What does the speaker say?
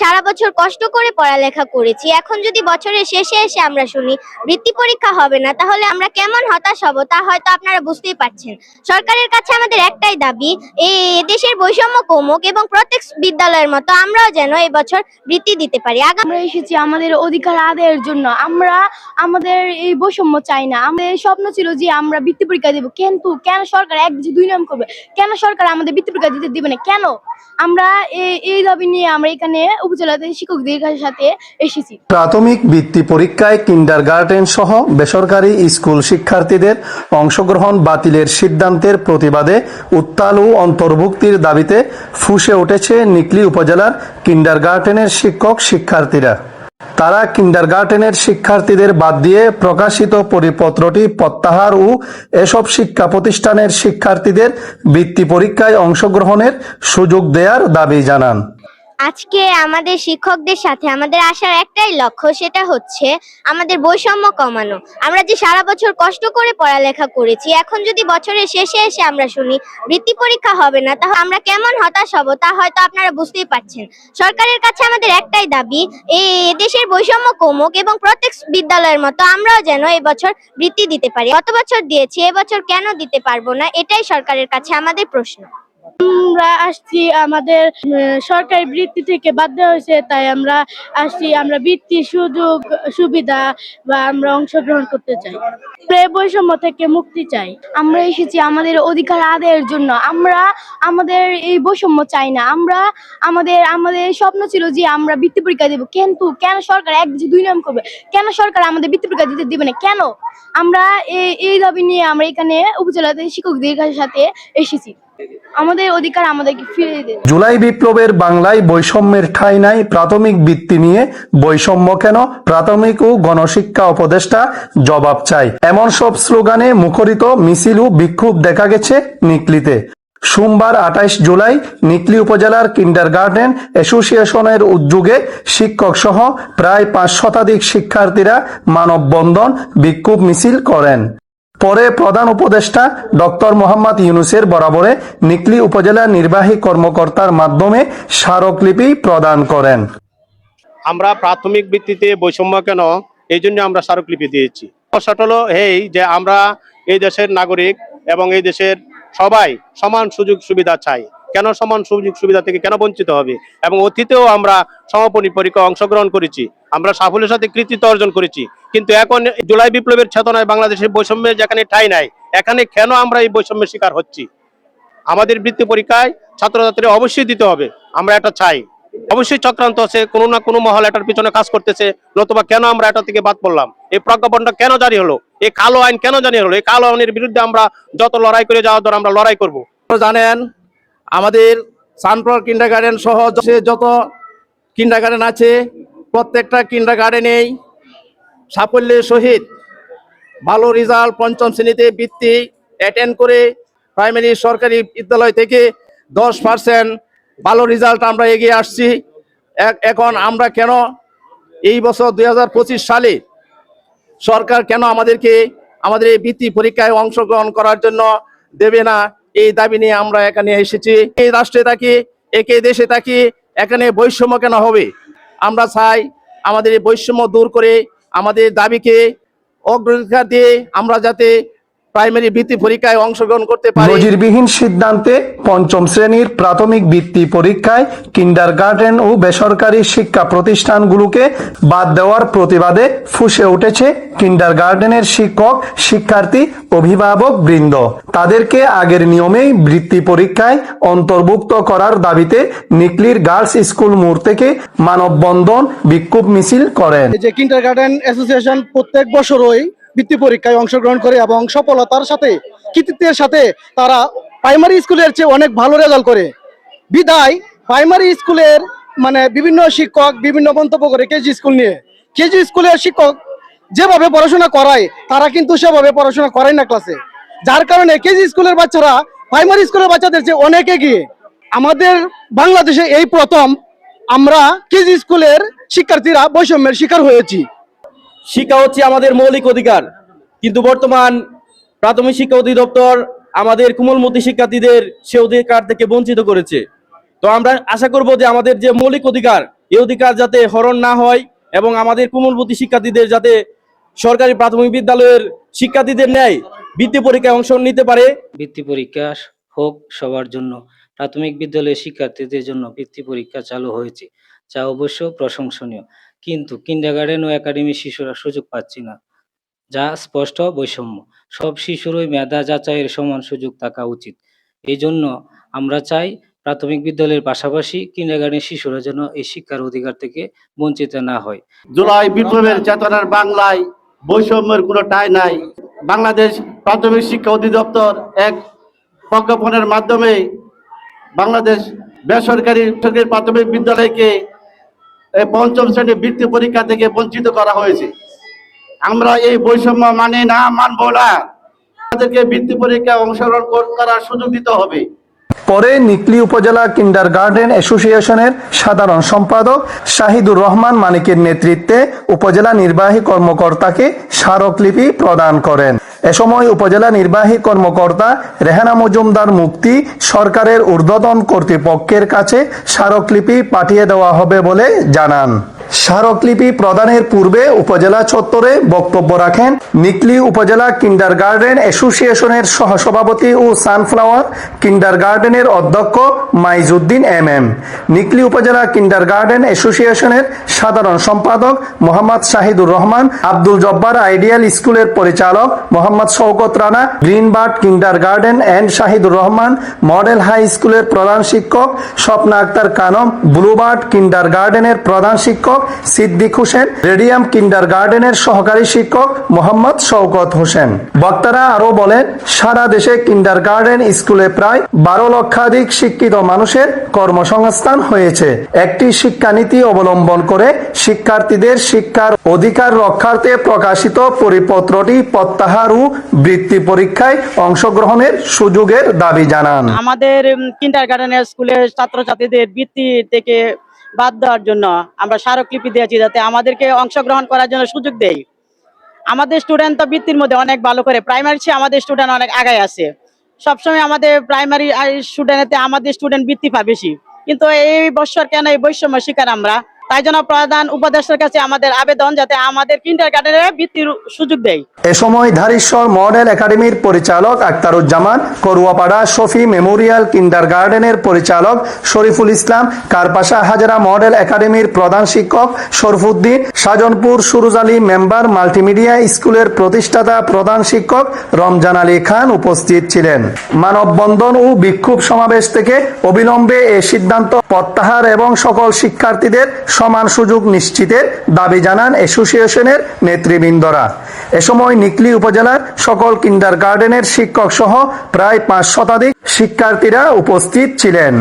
সারা বছর কষ্ট করে পড়ালেখা করেছি। এখন যদি বছরের শেষে এসে আমরা শুনি, বৃত্তি পরীক্ষা হবে না, তাহলে আমরা কেমন হতাশ হব তা হয়তো আপনারা বুঝতেই পারছেন। সরকারের কাছে আমাদের একটাই দাবি এই দেশের বৈষম্য কমুক এবং প্রত্যেক বিদ্যালয়ের মতো আমরাও যেন এবছর বৃত্তি দিতে পারি। আমরা এসেছি আমাদের অধিকার আদায়ের জন্য। আমরা আমাদের এই বৈষম্য চাই না। আমাদের স্বপ্ন ছিল যে আমরা বৃত্তি পরীক্ষা দেবো। কিন্তু কেন সরকার এক দুই নাম করবে? কেন সরকার আমাদের বৃত্তি পরীক্ষা দিতে দিবে না? কেন? আমরা এই দাবি নিয়ে আমরা এখানে উপজেলাতে শিক্ষকদের সাথে এসেছি। প্রাথমিক বৃত্তি পরীক্ষায় কিন্ডার গার্ডেন সহ বেসরকারি স্কুল শিক্ষার্থীদের অংশগ্রহণ বাতিলের সিদ্ধান্তের প্রতিবাদে উত্তাল ও অন্তর্ভুক্তির দাবিতে ফুসে উঠেছে নিকলি উপজেলার কিন্ডার গার্ডেনের শিক্ষক শিক্ষার্থীরা। তারা কিন্ডার গার্ডেনের শিক্ষার্থীদের বাদ দিয়ে প্রকাশিত পরিপত্রটি প্রত্যাহার ও এসব শিক্ষা প্রতিষ্ঠানের শিক্ষার্থীদের বৃত্তি পরীক্ষায় অংশগ্রহণের সুযোগ দেওয়ার দাবি জানান। আজকে আমাদের শিক্ষকদের সাথে আমাদের আসার একটাই লক্ষ্য সেটা হচ্ছে আমাদের বৈষম্য কমানো। আমরা যে সারা বছর কষ্ট করে পড়ালেখা করেছি, এখন যদি বছরের শেষে এসে আমরা শুনি বৃত্তি পরীক্ষা হবে না, তাহলে আমরা কেমন হতাশ হব তা হয়তো আপনারা বুঝতেই পারছেন। সরকারের কাছে আমাদের একটাই দাবি, এই দেশের বৈষম্য কমুক এবং প্রত্যেক বিদ্যালয়ের মতো আমরাও যেন এবছর বৃত্তি দিতে পারি। গত বছর দিয়েছি, এবছর কেন দিতে পারব না, এটাই সরকারের কাছে আমাদের প্রশ্ন। আমরা আসছি আমাদের সরকারি বৃত্তি থেকে দেওয়া হয়েছে, তাই আমরা আসছি, আমরা বৃত্তি সুযোগ, সুবিধা বা আমরা অংশগ্রহণ করতে চাই। বৈষম্য থেকে মুক্তি চাই। আমরা এসেছি আমাদের অধিকার আদায়ের জন্য। আমরা আমাদের এই বৈষম্য চাই না। আমরা আমাদের আমাদের স্বপ্ন ছিল যে আমরা বৃত্তি পরীক্ষা দেবো। কিন্তু কেন সরকার এক দুই নাম করবে? কেন সরকার আমাদের বৃত্তি পরীক্ষা দিতে দিবে না? কেন? আমরা এই এই দাবি নিয়ে আমরা এখানে উপজেলাতে শিক্ষকদের সাথে এসেছি। আমাদের অধিকার আমাদেরকে দেবে জুলাই বিপ্লবের বাংলায় বৈষম্যের ঠাঁই নাই, প্রাথমিক বৃত্তি নিয়ে বৈষম্য কেন? প্রাথমিক ও গণশিক্ষা উপদেষ্টা জবাব চাই। এমন সব স্লোগানে মুখরিত মিছিল ও বিক্ষোভ দেখা গেছে নিকলিতে। সোমবার আঠাইশ জুলাই নিকলি উপজেলার কিন্ডার গার্ডেন অ্যাসোসিয়েশনের উদ্যোগে শিক্ষক সহ প্রায় পাঁচ শতাধিক শিক্ষার্থীরা মানববন্ধন, বিক্ষোভ মিছিল করেন। পরে প্রধান উপদেষ্টা ডক্টর মোহাম্মদ ইউনুসের বরাবরে নিকলি উপজেলা নির্বাহী কর্মকর্তার মাধ্যমে স্মারকলিপি প্রদান করেন। আমরা প্রাথমিক ভিত্তিতে বৈষম্য কেন, এই জন্য আমরা স্মারকলিপি দিয়েছি। সমস্যাটা হলো এই যে আমরা এই দেশের নাগরিক এবং এই দেশের সবাই সমান সুযোগ সুবিধা চাই। কেন সমান সুযোগ সুবিধা থেকে কেন বঞ্চিত হবে? এবং অতীতেও আমরা সমাপনী পরীক্ষা অংশগ্রহণ করেছি। আমরা সাফল্যের সাথে কৃতিত্ব অর্জন করেছি। কিন্তু এখন জুলাই বিপ্লবের চেতনায় বাংলাদেশের বৈষম্যের যেখানে ঠাই নাই, এখানে কেন আমরা এই বৈষম্যের শিকার হচ্ছি? আমাদের বৃত্তি পরীক্ষায় ছাত্রছাত্রী অবশ্যই দিতে হবে, আমরা এটা চাই। অবশ্যই চক্রান্ত আছে, কোনো না কোনো মহল এটার পিছনে কাজ করতেছে, নতুবা কেন আমরা এটা থেকে বাদ পড়লাম? এই প্রজ্ঞাপনটা কেন জারি হলো? এই কালো আইন কেন জারি হলো? এই কালো আইনের বিরুদ্ধে আমরা যত লড়াই করে যাওয়ার দর আমরা লড়াই করব। জানেন, আমাদের সানফ্লাওয়ার কিন্ডার গার্ডেন সহ যত কিন্ডার গার্ডেন আছে প্রত্যেকটা কিন্ডার গার্ডেনেই সাফল্যের সহিত ভালো রেজাল্ট পঞ্চম শ্রেণীতে বৃত্তি অ্যাটেন্ড করে প্রাইমারি সরকারি বিদ্যালয় থেকে দশ পার্সেন্ট ভালো রেজাল্ট আমরা এগিয়ে আসছি। এখন আমরা কেন এই বছর দু হাজার পঁচিশ সালে সরকার কেন আমাদেরকে আমাদের এই বৃত্তি পরীক্ষায় অংশগ্রহণ করার জন্য দেবে না? এই দাবি নিয়ে আমরা এখানে এসেছি। এই রাষ্ট্রে থাকি, একে দেশে থাকি, এখানে বৈষম্য কেন হবে? আমরা চাই আমাদের বৈষম্য দূর করে আমাদের দাবিকে অগ্রাধিকার দিয়ে আমরা যাতে প্রাইমারি বৃত্তি পরীক্ষায় অংশগ্রহণ করতে পারি। নজিরবিহীন সিদ্ধান্তে পঞ্চম শ্রেণির প্রাথমিক বৃত্তি পরীক্ষায় কিন্ডার গার্ডেন ও বেসরকারি শিক্ষা প্রতিষ্ঠানগুলোকে বাদ দেওয়ার প্রতিবাদে ফুসে উঠেছে কিন্ডার গার্ডেনের শিক্ষক শিক্ষার্থী অভিভাবক বৃন্দ। তাদেরকে আগের নিয়মেই বৃত্তি পরীক্ষায় অন্তর্ভুক্ত করার দাবিতে নিকলির গার্লস স্কুল মোড় থেকে মানববন্ধন বিক্ষোভ মিছিল করেন। যে কিন্টার গার্ডেন অ্যাসোসিয়েশন প্রত্যেক বছরই বৃত্তি পরীক্ষায় অংশগ্রহণ করে এবং সফলতার সাথে, কৃতিত্বের সাথে তারা প্রাইমারি স্কুলের চেয়ে অনেক ভালো রেজাল্ট করে। বিদায় প্রাইমারি স্কুলের মানে বিভিন্ন শিক্ষক, বিভিন্ন মন্তব্য করে কেজি স্কুল নিয়ে। কেজি স্কুলের শিক্ষক যেভাবে পড়াশোনা করায়, তারা কিন্তু সেভাবে পড়াশোনা করায় না ক্লাসে যার কারণে কেজি স্কুলের বাচ্চারা প্রাইমারি স্কুলের বাচ্চাদের চেয়ে অনেক এগিয়ে। আমাদের বাংলাদেশে এই প্রথম আমরা কেজি স্কুলের শিক্ষার্থীরা বৈষম্যের শিকার হয়েছি। শিক্ষা হচ্ছে আমাদের মৌলিক অধিকার। কিন্তু বর্তমান প্রাথমিক শিক্ষা অধিদপ্তর আমাদের কোমলমতি শিক্ষার্থীদের সে অধিকার থেকে বঞ্চিত করেছে। তো আমরা আশা করব যে আমাদের যে মৌলিক অধিকার, এই অধিকার যাতে হরণ না হয় এবং আমাদের কোমলবতী শিক্ষার্থীদের যাতে সরকারি প্রাথমিক বিদ্যালয়ের শিক্ষার্থীদের ন্যায় বৃত্তি পরীক্ষায় অংশ নিতে পারে। বৃত্তি পরীক্ষা হোক সবার জন্য, প্রাথমিক বিদ্যালয়ের শিক্ষার্থীদের জন্য বৃত্তি পরীক্ষা চালু হয়েছে, যা অবশ্য প্রশংসনীয়। কিন্তু কিন্ডারগার্ডেন ও একাডেমি শিশুরা সুযোগ পাচ্ছি না, যা স্পষ্ট বৈষম্য। সব শিশুরই মেধা যাচাইয়ের সমান সুযোগ থাকা উচিত। এই জন্য আমরা চাই প্রাথমিক বিদ্যালয়ের পাশাপাশি কিন্ডারগার্ডেন শিশুরা যেন এই শিক্ষার অধিকার থেকে বঞ্চিত না হয়। জুলাই বিপ্লবের চেতনার বাংলায় বৈষম্যের কোনো ঠাঁই নাই। বাংলাদেশ প্রাথমিক শিক্ষা অধিদপ্তর এক প্রজ্ঞাপনের মাধ্যমে বাংলাদেশ বেসরকারি সরকারি প্রাথমিক বিদ্যালয়কে পঞ্চম শ্রেণি বৃত্তি পরীক্ষা থেকে বঞ্চিত করা হয়েছে। আমরা এই বৈষম্য মানে না মানবো না। তাদেরকে বৃত্তি পরীক্ষায় অংশগ্রহণ কর- করার সুযোগ দিতে হবে। পরে নিকলি উপজেলা কিন্ডার গার্ডেন অ্যাসোসিয়েশনের সাধারণ সম্পাদক শাহিদুর রহমান মানিকের নেতৃত্বে উপজেলা নির্বাহী কর্মকর্তাকে স্মারকলিপি প্রদান করেন। এ সময় উপজেলা নির্বাহী কর্মকর্তা রেহানা মজুমদার মুক্তি সরকারের ঊর্ধ্বতন কর্তৃপক্ষের কাছে স্মারকলিপি পাঠিয়ে দেওয়া হবে বলে জানান। স্মারকলিপি প্রদানের পূর্বে উপজেলা চত্বরে বক্তব্য রাখেন নিকলি উপজেলা কিন্ডার গার্ডেন অ্যাসোসিয়েশনের সহসভাপতি ও সানফ্লাওয়ার কিন্ডার গার্ডেনের অধ্যক্ষ মাইজুদ্দিন এম এম নিকলি উপজেলা কিন্ডার গার্ডেন অ্যাসোসিয়েশনের সাধারণ সম্পাদক মোহাম্মদ শাহিদুর রহমান, আব্দুল জব্বার আইডিয়াল স্কুলের পরিচালক Mohammad Shawkat Rana, Greenbird kindergarten and Shahidur Rahman, model high স্কুলের প্রধান শিক্ষক স্বপ্না আক্তার কানম, ব্লুবার্ড কিন্ডার গার্ডেনের প্রধান শিক্ষক সিদ্দিক হোসেন, রেডিয়াম কিন্ডার গার্ডেনের সহকারী শিক্ষক মোহাম্মদ শওকত হোসেন। বক্তারা আরও বলেন, সারা দেশে কিন্ডার গার্ডেন স্কুলে প্রায় বারো লক্ষাধিক শিক্ষিত মানুষের কর্মসংস্থান হয়েছে। একটি শিক্ষানীতি অবলম্বন করে শিক্ষার্থীদের শিক্ষার অধিকার রক্ষার্থে প্রকাশিত পরিপত্রটি প্রত্যাহার ও বৃত্তি পরীক্ষায় অংশগ্রহণের সুযোগের দাবি জানান। আমাদের কিন্ডার গার্ডেনের স্কুলের ছাত্রছাত্রীদের বৃত্তি থেকে বাদ দেওয়ার জন্য আমরা স্মারকলিপি দিয়েছি যাতে আমাদেরকে অংশগ্রহণ করার জন্য সুযোগ দেয় আমাদের স্টুডেন্ট তো বৃত্তির মধ্যে অনেক ভালো করে প্রাইমারি আমাদের স্টুডেন্ট অনেক আগায় আছে। সবসময় আমাদের প্রাইমারি স্টুডেন্টে আমাদের স্টুডেন্ট বৃত্তি পায় বেশি। কিন্তু এই বৎসর কেন এই বৈষম্য শিকার আমরা? তাই জন্য প্রধান উপদেষ্টার কাছে আমাদের আবেদন যাতে আমাদের কিন্ডার গার্ডেনের বৃত্তির সুযোগ দেয়। এ সময় ধারেশ্বর মডেল একাডেমির পরিচালক আক্তারুজ্জামান করুয়াপাড়া শফি মেমোরিয়াল কিন্ডার গার্ডেনের পরিচালক শরীফুল ইসলাম, কারপাশা হাজারা মডেল একাডেমির প্রধান শিক্ষক শরফুদ্দিন সাজনপুর সুরুজ আলী মেম্বার মাল্টিমিডিয়া স্কুলের প্রতিষ্ঠাতা প্রধান শিক্ষক রমজান আলী খান উপস্থিত ছিলেন। মানববন্ধন ও বিক্ষোভ সমাবেশ থেকে অবিলম্বে এ সিদ্ধান্ত প্রত্যাহার এবং সকল শিক্ষার্থীদের সমান সুযোগ নিশ্চিতের দাবি জানান অ্যাসোসিয়েশনের নেতৃবৃন্দরা। এ সময় নিকলি উপজেলার সকল কিন্ডার গার্ডেনের শিক্ষক সহ প্রায় পাঁচ শতাধিক শিক্ষার্থীরা উপস্থিত ছিলেন।